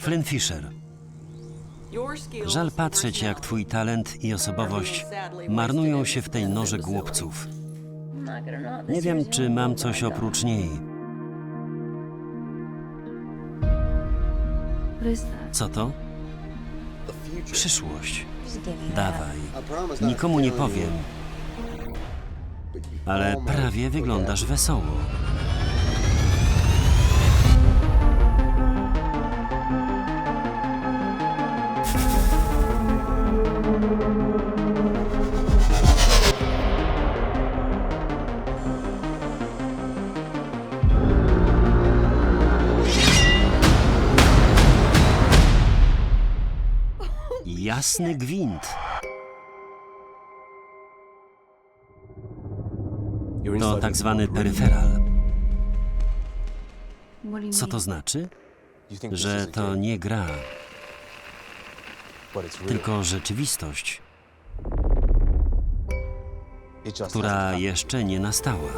Flynn Fisher. Żal patrzeć, jak twój talent i osobowość marnują się w tej norze głupców. Nie wiem, czy mam coś oprócz niej. Co to? Przyszłość. Dawaj. Nikomu nie powiem. Ale prawie wyglądasz wesoło. Jasny gwint. To tak zwany peryferal. Co to znaczy? Że to nie gra, tylko rzeczywistość, która jeszcze nie nastała.